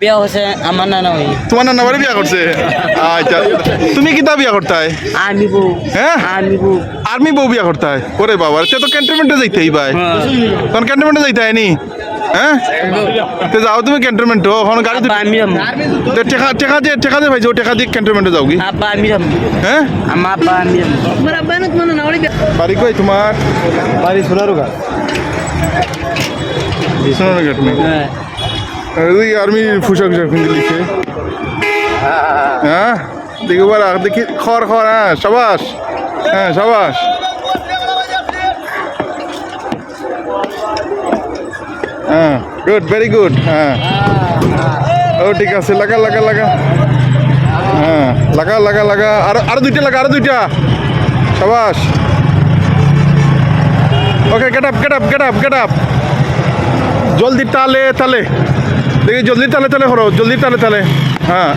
বিয়া হচ্ছে আমার নানা ওই তোমার নানা বাড়ি বিয়া করছে? আচ্ছা তুমি কিতা বিয়া করতাই আর্মি বউ। হ্যাঁ? আর্মি বউ। আর্মি বউ বিয়া করতাই ওরে বাবা সে তো ক্যান্টনমেন্টে যাইতেই ভাই তখন ক্যান্টনমেন্টে যাইতে নি হ্যাঁ? তো যাও তুমি ক্যান্টনমেন্টে ওখানে গাড়ি রাম তো টেকা টেকা দিয়ে টেকা দিয়ে ভাইছো টেকা দিয়ে ক্যান্টনমেন্টে যাও কি? আব্বা রাম হ্যাঁ? আমার আব্বা আর্মি আমার আব্বা না তোমার নানা বাড়ি কই তোমার? বাড়ি সোনারুগা। সোনার ঘাট নেই ওই আর্মি পোশাক পোশাক কিনে লিখে। হ্যাঁ? দেখো বার দেখি, খর খর হ্যাঁ সাবাস। হ্যাঁ সাবাস। হ্যাঁ গুড ভেরি গুড হ্যাঁ। ও, ঠিক আছে, লাগা লাগা লাগা। হ্যাঁ লাগা লাগা লাগা, আর, আরও দুইটা লাগা, আরও দুইটা। সাবাস। Okay get up get up get up get up জলদি তালে তালে। দেখি জলদি তালে তালে করো জলদি তালে তালে হ্যাঁ।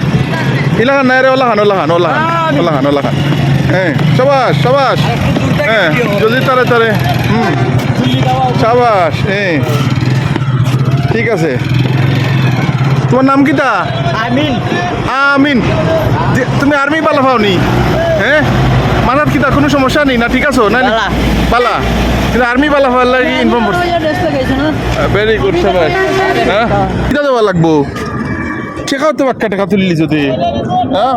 ইলাহান নাই রে ওলাহান ওলাহান ওলাহান ওলাহান ওলাহান। হ্যাঁ সবাস সবাস। হ্যাঁ জলদি তালে তালে হুম। সাবাস হ্যাঁ। ঠিক আছে। তোমার নাম কিটা? আমিন। আমিন। তুমি আর্মি পালা পাওনি? হ্যাঁ? মাথার কিতা কোনো সমস্যা নেই না ঠিক আছে? না পালা কিন্তু আর্মি পালা লাগে ইনফর্ম করছে। ভেরি গুড সবাই। হ্যাঁ কিটা দেওয়া লাগবো? ঠেকাও তো বাক্কা টাকা তুললি যদি। হ্যাঁ?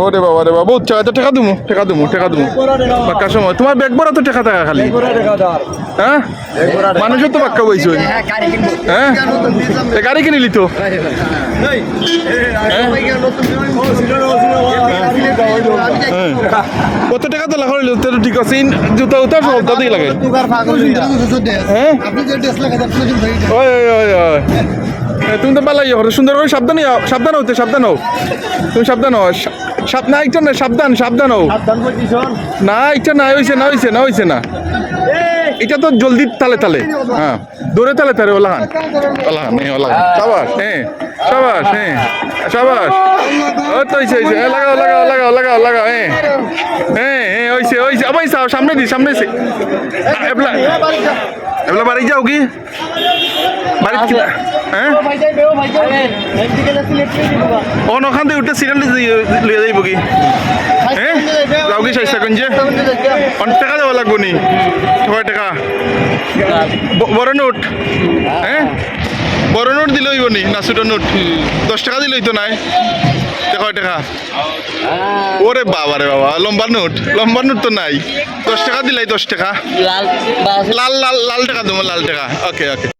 ও রে বাবা রে বাবা, বহুত টাকা টাকা দিমু টাকা দিমু টাকা দিমু। বাক্কা সময়। তোমার ব্যাগ বড় তো টাকা টাকা খালি। হ্যাঁ? মানুষের তো বাক্কা বইছ হ্যাঁ? গাড়ি কিনিলি তো? হ্যাঁ। কত টাকা তো লাগাইল তো ঠিক আছে জুতা উতা সব তাতেই লাগে। হ্যাঁ? ওই ওই ওই তুমি তো পালাই সুন্দর করে সাবধান সাবধান হতে সাবধান হও। তুমি সাবধান হও সাব না একটা না সাবধান সাবধান হও না এটা না হইছে না হইছে না হইছে না এটা তো জলদি তালে তালে হ্যাঁ দৌড়ে তালে তালে ওলাহান ওলাহান হ্যাঁ ওলাহান সাবাস হ্যাঁ সাবাস হ্যাঁ সাবাস ও তো হইছে হইছে হ্যাঁ, লাগাও লাগাও লাগাও লাগাও লাগাও হ্যাঁ হ্যাঁ হ্যাঁ হইছে হইছে আবার সামনে দি সামনে এবলা বাড়ি যাও কি? বাড়ি হ্যাঁ? অন ওখান থেকে উঠে সিরিয়াল লিয়ে যাইব কি? হ্যাঁ? যাও কি যে অনেক টাকা দেওয়া লাগবো নি? ছয় টাকা। বড় নোট। হ্যাঁ? বড় নোট দিলে হইব নি? না ছোট নোট? দশ টাকা দিলে হইতো নাই কয় টাকা? ওরে বাবা রে বাবা লম্বা নোট লম্বা নোট তো নাই। দশ টাকা দিলাই দশ টাকা? লাল লাল লাল লাল টাকা দেবো লাল টাকা। ওকে ওকে